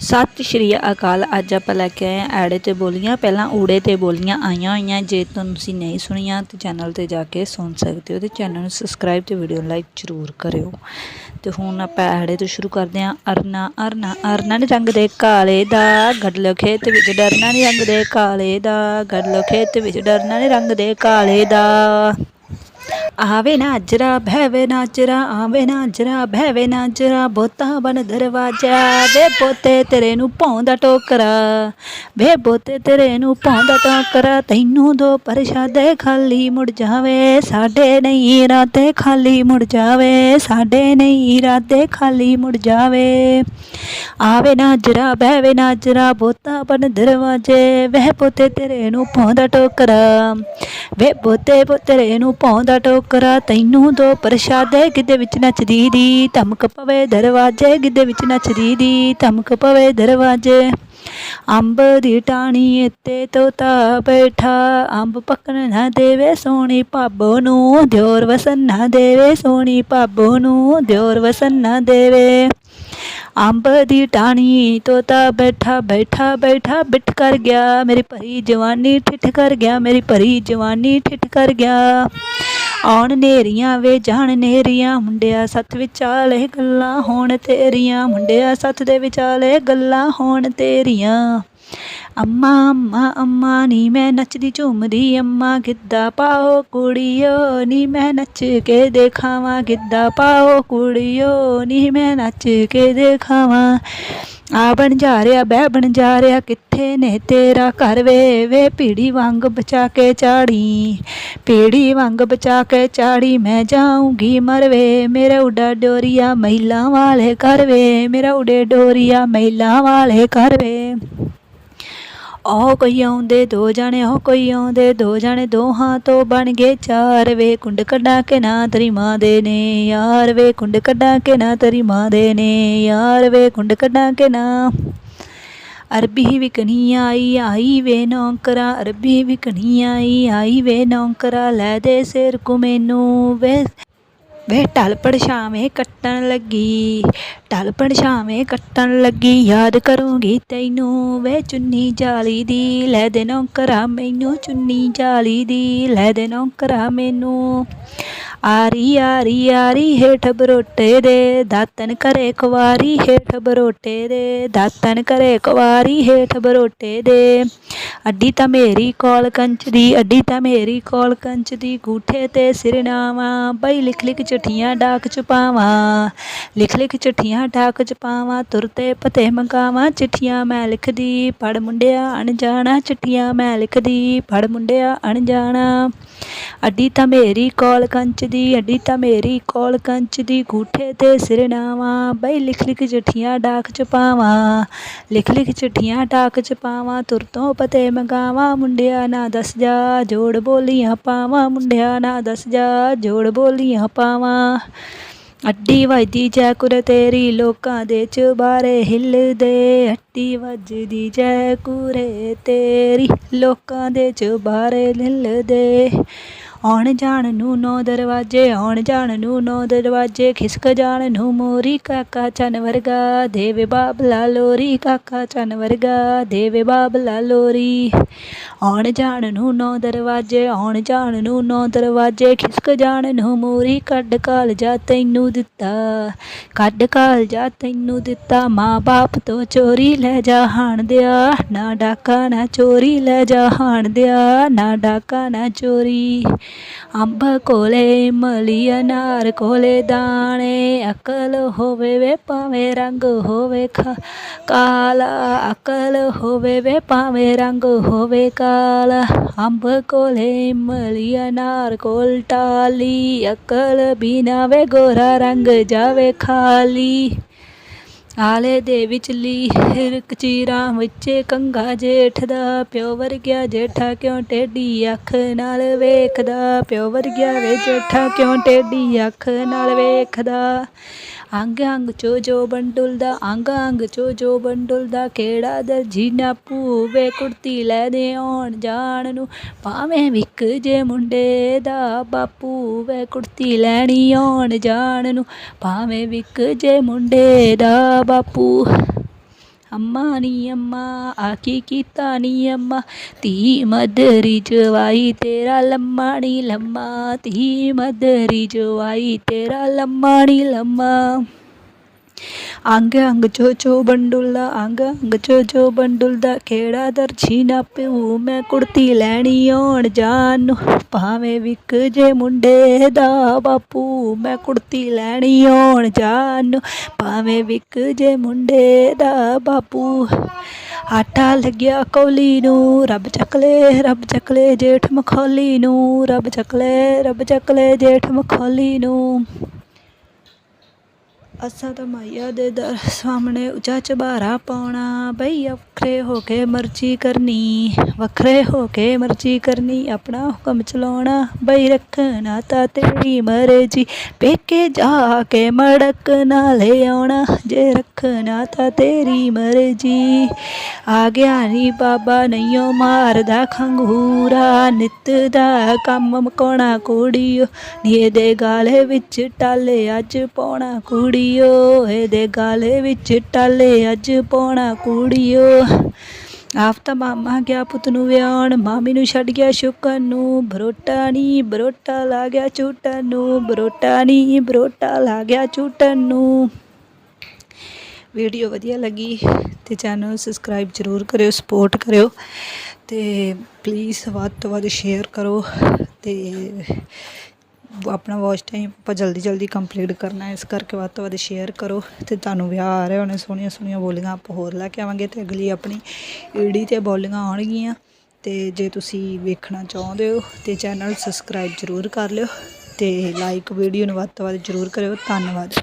ਸਤਿ ਸ਼੍ਰੀ ਅਕਾਲ। ਅੱਜ ਆਪਾਂ ਲੈ ਕੇ ਆਏ ਹਾਂ ਐੜੇ ਤੇ ਬੋਲੀਆਂ। ਪਹਿਲਾਂ ਊੜੇ ਤੇ ਬੋਲੀਆਂ ਆਈਆਂ ਹੋਈਆਂ। ਜੇ ਤੁਸੀਂ ਨਹੀਂ ਸੁਣੀਆਂ ਤੇ ਚੈਨਲ ਤੇ ਜਾ ਕੇ ਸੁਣ ਸਕਦੇ ਹੋ ਤੇ ਚੈਨਲ ਨੂੰ ਸਬਸਕ੍ਰਾਈਬ ਤੇ ਵੀਡੀਓ ਲਾਈਕ ਜ਼ਰੂਰ ਕਰਿਓ। ਤੇ ਹੁਣ ਆਪਾਂ ਐੜੇ ਤੋਂ ਸ਼ੁਰੂ ਕਰਦੇ ਹਾਂ। ਅਰਨਾ ਅਰਨਾ ਅਰਨਾ ਨੀ ਰੰਗ ਦੇ ਕਾਲੇ ਦਾ ਗੱਡਲ ਖੇਤ ਵਿੱਚ। ਡਰਨਾ ਨੀ ਰੰਗ ਦੇ ਕਾਲੇ ਦਾ ਗੱਡਲ ਖੇਤ ਵਿੱਚ। ਡਰਨਾ ਨੀ ਰੰਗ ਦੇ ਕਾਲੇ ਦਾ ਆਵੇ ਨਾਜਰਾ ਭੈਵੇ ਨਾਜਰਾ ਆਵੇ ਨਾਜਰਾ ਭੈਵੇ ਨਾਜਰਾ ਬੋਤਾ ਬਨ ਦਰਵਾਜਾ। ਵੇ ਬੋਤੇ ਤੇਰੇ ਨੂੰ ਪਾਉਂਦਾ ਟੋਕਰਾ, ਵੇ ਬੋਤੇ ਤੇਰੇ ਨੂੰ ਪਾਉਂਦਾ ਟੋਕਰਾ, ਤੈਨੂੰ ਦੋ ਪਰਸ਼ਾਦੇ ਖਾਲੀ ਮੁੜ ਜਾਵੇ, ਸਾਡੇ ਨਹੀਂ ਇਰਾਦੇ ਖਾਲੀ ਮੁੜ ਜਾਵੇ, ਸਾਡੇ ਨਹੀਂ ਇਰਾਦੇ ਖਾਲੀ ਮੁੜ ਜਾਵੇ। ਆਵੇ ਨਾਜਰਾ ਬਹਿਵੇ ਨਾਜਰਾ ਬੋਤਾ ਬਨ ਦਰਵਾਜੇ ਵਹਿ ਪੋਤੇ ਤੇਰੇ ਨੂੰ ਪਾਉਂਦਾ ਟੋਕਰਾ, ਵੇ ਬੋਤੇ ਤੇਰੇ ਨੂੰ ਪਾਉਂਦਾ ਟੋਕਰਾ ਤੈਨੂੰ ਦੋ ਪ੍ਰਸ਼ਾਦੇ ਗਿੱਧੇ ਵਿੱਚ ਨੱਚਦੀ ਦੀ? ਧਮਕ ਪਵੇ ਦਰਵਾਜੇ ਗਿੱਧੇ ਵਿੱਚ ਨੱਚਦੀ ਦੀ? ਧਮਕ ਪਵੇ ਦਰਵਾਜੇ। ਅੰਬ ਦੀ ਟਾਣੀ ਉੱਤੇ ਤੋਤਾ ਬੈਠਾ। ਅੰਬ ਪੱਕਣ ਨਾ ਦੇਵੇ ਸੋਹਣੀ ਭਾਬੋ ਨੂੰ, ਦਿਓਰ ਵਸਨ ਨਾ ਦੇਵੇ ਸੋਹਣੀ ਭਾਬੋ ਨੂੰ, ਦਿਓਰ ਵਸਨ ਨਾ ਦੇਵੇ। ਅੰਬ ਦੀ ਟਾਣੀ ਤੋਤਾ ਬੈਠਾ ਬੈਠਾ ਬੈਠਾ, ਬਿਠ ਕਰ ਗਿਆ। ਮੇਰੀ ਭਰੀ ਜਵਾਨੀ ਠਿੱਠ ਕਰ ਗਿਆ, ਮੇਰੀ ਭਰੀ ਜਵਾਨੀ ਠਿੱਠ ਕਰ ਗਿਆ। ਆਉਣ ਨੇਰੀਆਂ ਵੇ ਜਾਣ ਨੇਰੀਆਂ, ਮੁੰਡਿਆ ਸੱਥ ਵਿਚਾਲੇ ਗੱਲਾਂ ਹੋਣ ਤੇਰੀਆਂ, ਮੁੰਡਿਆ ਸੱਥ ਦੇ ਵਿਚਾਲੇ ਗੱਲਾਂ ਹੋਣ ਤੇਰੀਆਂ। ਅੰਮਾ ਅੰਮਾ ਅੰਮਾ, ਨੀ ਮੈਂ ਨੱਚਦੀ ਝੂਮਦੀ, ਅੰਮਾ ਗਿੱਧਾ ਪਾਓ ਕੁੜੀਓ, ਨੀ ਮੈਂ ਨੱਚ ਕੇ ਦੇਖਾਵਾਂ ਗਿੱਧਾ ਪਾਓ ਕੁੜੀਓ, ਨੀ ਮੈਂ ਨੱਚ ਕੇ ਦੇਖਾਵਾਂ। ਆ ਬਣ ਜਾ ਰਿਹਾ ਬਹਿ ਬਣ ਜਾ ਰਿਹਾ ਕਿੱਥੇ ਨੇ ਤੇਰਾ ਘਰ ਵੇ? ਵੇ ਪੀੜੀ ਵਾਂਗ ਬਚਾ ਕੇ ਚਾੜੀ ਪੀੜੀ ਵਾਂਗ ਬਚਾ ਕੇ ਚਾੜੀ, ਮੈਂ ਜਾਊਂਗੀ ਮਰਵੇ। ਮੇਰਾ ਉਡਾ ਡੋਰੀਆ ਮਹਿਲਾ ਵਾਲੇ ਘਰ ਵੇ, ਮੇਰਾ ਉਡੇ ਡੋਰੀਆ ਮਹਿਲਾ ਵਾਲੇ ਘਰ ਵੇ। ਉਹ ਕੋਈ ਆਉਂਦੇ, ਦੋ ਜਾਣੇ ਉਹ ਕੋਈ ਆਉਂਦੇ, ਦੋ ਜਾਣੇ ਦੋਹਾਂ ਤੋਂ ਬਣ ਗਏ ਚਾਰ। ਵੇ ਕੁੰਡ ਕੱਢਾਂ ਕੇ ਨਾ ਤੇਰੀ ਮਾਂ ਦੇ ਨੇ ਯਾਰ। ਵੇ ਕੁੰਡ ਕੱਢਾਂ ਕੇ ਨਾ ਤੇਰੀ ਮਾਂ ਦੇ ਨੇ ਯਾਰ। ਵੇ ਕੁੰਡ ਕੱਢਾਂ ਕੇ ਨਾ ਅਰਬੀ ਵਿਕਣੀ ਆਈ ਆਈ ਵੇ ਨੌਕਰਾ। ਅਰਬੀ ਵਿਕਣੀ ਆਈ ਆਈ ਵੇ ਨੌਕਰਾ, ਲੈ ਦੇ ਸਿਰ ਕੋ ਮੈਨੂੰ। ਵੇ ਵੇ ਢਲ ਪੜਛਾਵੇਂ ਕੱਟਣ ਲੱਗੀ, ਢਲ ਪੜਛਾਵੇਂ ਕੱਟਣ ਲੱਗੀ, ਯਾਦ ਕਰੂੰਗੀ ਤੈਨੂੰ, ਵੇ ਚੁੰਨੀ ਜਾਲੀ ਦੀ, ਲੈ ਦੇ ਨੌਕਰਾ ਮੈਨੂੰ, ਚੁੰਨੀ ਜਾਲੀ ਦੀ, ਲੈ ਦੇ ਨੌਕਰਾ ਮੈਨੂੰ। ਆਰੀ ਆਰੀ ਆਰੀ ਹੇਠ ਬਰੋਟੇ ਦੇ ਦਾਤਨ ਕਰੇ ਕੁਵਾਰੀ, ਹੇਠ ਬਰੋਟੇ ਦੇ ਦਾਤਨ ਕਰੇ ਕੁਵਾਰੀ, ਹੇਠ ਬਰੋਟੇ ਦੇ। ਅੱਡੀ ਤਾਂ ਮੇਰੀ ਕੋਲ ਕੰਚ ਦੀ, ਅੱਡੀ ਤਾਂ ਮੇਰੀ ਕੋਲ ਕੰਚ ਦੀ, ਗੂਠੇ ਤੇ ਸਿਰਨਾਵਾ ਬਈ ਲਿਖ ਲਿਖ ਚਿੱਠੀਆਂ ਡਾਕ ਚ ਪਾਵਾਂ। ਲਿਖ ਲਿਖ ਚਿੱਠੀਆਂ ਡਾਕ ਚ ਪਾਵਾਂ ਤੁਰਤੇ ਪਤੇ ਮੰਗਾਵਾਂ, ਚਿੱਠੀਆਂ ਮੈਂ ਲਿਖਦੀ ਪੜ ਮੁੰਡਿਆ ਅਣਜਾਣਾ, ਚਿੱਠੀਆਂ ਮੈਂ ਲਿਖਦੀ ਪੜ ਮੁੰਡਿਆ ਅਣਜਾਣਾ। ਅੱਡੀ ਤਾਂ ਮੇਰੀ ਕੋਲ ਕੰਚ ਦੀ ਅੱਡੀ ਤਾਂ ਮੇਰੀ ਕੋਲ ਕੰਚ ਦੀ ਗੂਠੇ ਤੇ ਸਿਰਨਾਵਾ ਬਈ ਲਿਖ ਲਿਖ ਚਿੱਠੀਆਂ ਡਾਕ ਚ ਪਾਵਾਂ। ਲਿਖ ਲਿਖ ਚਿੱਠੀਆਂ ਡਾਕ ਚ ਪਾਵਾਂ, ਤੁਰ ਤੋਂ ਪਤੇ ਮੰਗਾਵਾਂ। ਮੁੰਡਿਆ ਨਾ ਦੱਸ ਜਾ, ਜੋੜ ਬੋਲੀਆਂ ਪਾਵਾਂ। ਮੁੰਡਿਆ ਨਾ ਦੱਸ ਜਾ, ਜੋੜ ਬੋਲੀਆਂ ਪਾਵਾਂ। ਅੱਡੀ ਵੱਜਦੀ ਜੈ ਕੁਰ ਤੇਰੀ, ਲੋਕਾਂ ਦੇ ਚੁਬਾਰੇ ਹਿੱਲਦੇ ਅੱਡੀ ਵੱਜਦੀ ਜੈ ਕੁਰੇ ਤੇਰੀ, ਲੋਕਾਂ ਦੇ ਚੁਬਾਰੇ ਹਿੱਲਦੇ ਆਉਣ ਜਾਣ ਨੂੰ ਨੌ ਦਰਵਾਜੇ, ਆਉਣ ਜਾਣ ਨੂੰ ਨੌ ਦਰਵਾਜੇ, ਖਿਸਕ ਜਾਣ ਨੂੰ ਮੋਰੀ ਕਾਕਾ ਚਨ ਵਰਗਾ, ਦੇਵੇ ਬਾਬਲਾ ਲੋਰੀ, ਕਾਕਾ ਚਨ ਵਰਗਾ, ਦੇਵੇ ਬਾਬਲਾ ਲੋਰੀ। ਆਉਣ ਜਾਣ ਨੂੰ ਨੌ ਦਰਵਾਜੇ, ਆਉਣ ਜਾਣ ਨੂੰ ਨੌ ਦਰਵਾਜੇ, ਖਿਸਕ ਜਾਣ ਨੂੰ ਮੋਰੀ, ਕੱਢ ਕਾਲ ਜਾ ਤੈਨੂੰ ਦਿੱਤਾ, ਕੱਢ ਕਾਲ ਜਾ ਤੈਨੂੰ ਦਿੱਤਾ, ਮਾਂ ਬਾਪ ਤੋਂ ਚੋਰੀ ਲੈ ਜਾ ਹਾਣ ਦਿਆ, ਨਾ ਡਾਕਾ ਨਾ ਚੋਰੀ ਲੈ ਜਾ ਹਾਣ ਦਿਆ, ਨਾ ਡਾਕਾ ਨਾ ਚੋਰੀ। ਅੰਬ ਕੋਲੇ ਮਲੀ ਅਨਾਰ ਕੋਲੇ ਦਾਣੇ, ਅਕਲ ਹੋਵੇ ਵੇ ਭਾਵੇਂ ਰੰਗ ਹੋਵੇ ਖਾ, ਕਾਲਾ, ਅਕਲ ਹੋਵੇ ਵੇ ਭਾਵੇਂ ਰੰਗ ਹੋਵੇ ਕਾਲਾ। ਅੰਬ ਕੋਲੇ ਮਲੀ ਅਨਾਰ ਕੋਲ ਟਾਲੀ, ਅਕਲ ਬਿਨਾ ਵੇ ਗੋਰਾ ਰੰਗ ਜਾਵੇ ਖਾਲੀ। ਆਲੇ ਦੇ ਵਿਚਲੀ ਹਿਰਕ ਚੀਰਾਂ ਵਿੱਚੇ ਕੰਗਾ ਜੇਠ ਦਾ ਪਿਓ ਵਰਗਿਆ, ਜੇਠਾ ਕਿਉਂ ਟੇਢੀ ਅੱਖ ਨਾਲ ਵੇਖਦਾ? ਪਿਓ ਵਰਗਿਆ ਵੇ ਜੇਠਾ ਕਿਉਂ ਟੇਢੀ ਅੱਖ ਨਾਲ ਵੇਖਦਾ? ਅੰਗ ਅੰਗ ਚੋ ਜੋ ਬੰਡੁਲਦਾ ਅੰਗ ਅੰਗ ਚੋ ਜੋ ਬੰਡੁਲਦਾ ਕਿਹੜਾ ਦਰਜੀ ਨਾ ਪੂਵੇ ਕੁੜਤੀ ਲੈ ਦੇ ਆਉਣ ਜਾਣ ਨੂੰ ਭਾਵੇਂ ਵਿਕ ਜੇ ਮੁੰਡੇ ਦਾ ਬਾਪੂ ਵੇ ਕੁੜਤੀ ਲੈਣੀ ਆਉਣ ਜਾਣ ਨੂੰ ਭਾਵੇਂ ਵਿਕ ਜੇ ਮੁੰਡੇ ਦਾ ਬਾਪੂ ਅੰਮਾ ਨੀ ਅੰਮਾ ਆ ਕੀਤਾ ਨੀ ਅੰਮਾ ਧੀ ਮਦਰੀ ਜਵਾਈ ਤੇਰਾ ਲੰਮਾ ਨੀ ਲੰਮਾ ਧੀ ਮਦਰੀ ਜਵਾਈ ਤੇਰਾ ਲੰਮਾ ਨੀ ਲੰਮਾ ਅੰਗ ਅੰਗ ਚੋ ਚੋ ਬੰਡੁਲਾ ਅੰਗ ਅੰਗ ਚੋ ਚੋ ਬੰਡੁਲ ਦਾ ਖੇੜਾ ਦਰਜੀ ਨਾ ਪਿਉ ਮੈਂ ਕੁੜਤੀ ਲੈਣੀ ਆਉਣ ਜਾਣ ਭਾਵੇਂ ਵਿਕ ਜੇ ਮੁੰਡੇ ਦਾ ਬਾਪੂ ਮੈਂ ਕੁੜਤੀ ਲੈਣੀ ਆਉਣ ਜਾਣ ਭਾਵੇਂ ਵਿਕ ਜੇ ਮੁੰਡੇ ਦਾ ਬਾਪੂ ਆਟਾ ਲੱਗਿਆ ਕੌਲੀ ਨੂੰ ਰੱਬ ਚੱਕਲੇ ਰੱਬ ਚੱਕਲੇ ਜੇਠ ਮਖੌਲੀ ਨੂੰ ਰੱਬ ਚੱਕਲੇ ਰੱਬ ਚੱਕਲੇ ਜੇਠ ਮਖੌਲੀ ਨੂੰ ਅਸਾਂ ਤਾਂ ਮਾਇਆ ਦੇ ਦਰ ਸਾਹਮਣੇ ਉੱਚਾ ਚਬਾਰਾ ਪਾਉਣਾ, ਬਈ ਵੱਖਰੇ ਹੋ ਕੇ ਮਰਜ਼ੀ ਕਰਨੀ, ਵੱਖਰੇ ਹੋ ਕੇ ਮਰਜ਼ੀ ਕਰਨੀ, ਆਪਣਾ ਹੁਕਮ ਚਲਾਉਣਾ, ਬਈ ਰੱਖਣਾ ਤਾਂ ਤੇਰੀ ਮਰਜ਼ੀ, ਪੇਕੇ ਜਾ ਕੇ ਮੜਕ ਨਾ ਲੈ ਆਉਣਾ, ਜੇ ਰੱਖਣਾ ਤਾਂ ਤੇਰੀ ਮਰਜ਼ੀ। ਆ ਗਿਆ ਨੀ ਬਾਬਾ ਨਈਓ ਮਾਰਦਾ ਖੰਗੂਰਾ, ਨਿੱਤ ਦਾ ਕੰਮ ਮਕਾਉਣਾ ਕੁੜੀਓ, ਨੀ ਦੇ ਗਾਲੇ ਵਿੱਚ ਟਾਲੇ ਅੱਜ ਪਾਉਣਾ ਕੁੜੀ। ਕੁੜੀਓ, ਇਹਦੇ ਗਾਲੇ ਵਿੱਚ ਟਾਲੇ ਅੱਜ ਪਾਉਣਾ ਕੁੜੀਓ। ਆਪ ਮਾਮਾ ਗਿਆ ਪੁੱਤ ਨੂੰ ਵਿਆਹਣ, ਮਾਮੀ ਨੂੰ ਛੱਡ ਗਿਆ ਸ਼ੁਕਰ ਨੂੰ। ਬਰੋਟਾ ਨੀ, ਬਰੋਟਾ ਲਾ ਗਿਆ ਝੂਟਣ ਨੂੰ। ਬਰੋਟਾ ਨੀ, ਬਰੋਟਾ ਲਾ ਗਿਆ ਝੂਟਣ ਨੂੰ। ਵੀਡੀਓ ਵਧੀਆ ਲੱਗੀ ਤੇ ਚੈਨਲ ਸਬਸਕ੍ਰਾਈਬ ਜ਼ਰੂਰ ਕਰਿਓ ਸਪੋਰਟ ਕਰਿਓ ਤੇ ਪਲੀਜ਼ ਵੱਧ ਤੋਂ ਵੱਧ ਸ਼ੇਅਰ ਕਰੋ ਤੇ ਆਪਣਾ ਵਾਚ ਟਾਈਮ ਆਪਾਂ ਜਲਦੀ ਜਲਦੀ ਕੰਪਲੀਟ ਕਰਨਾ ਇਸ ਕਰਕੇ ਵੱਧ ਤੋਂ ਵੱਧ ਸ਼ੇਅਰ ਕਰੋ ਤੇ ਤੁਹਾਨੂੰ ਵਿਆਹ ਆ ਰਿਹਾ ਹੋਣੇ, ਸੋਹਣੀਆਂ ਸੋਹਣੀਆਂ ਬੋਲੀਆਂ ਆਪਾਂ ਹੋਰ ਲੈ ਕੇ ਆਵਾਂਗੇ ਤੇ ਅਗਲੀ ਆਪਣੀ ਈੜੀ ਤੇ ਬੋਲੀਆਂ ਆਉਣਗੀਆਂ। ਤੇ ਜੇ ਤੁਸੀਂ ਵੇਖਣਾ ਚਾਹੁੰਦੇ ਹੋ ਤੇ ਚੈਨਲ ਸਬਸਕ੍ਰਾਈਬ ਜ਼ਰੂਰ ਕਰ ਲਿਓ ਤੇ ਲਾਈਕ ਵੀਡੀਓ ਨੂੰ ਵੱਧ ਤੋਂ ਵੱਧ ਜ਼ਰੂਰ ਕਰਿਓ। ਧੰਨਵਾਦ।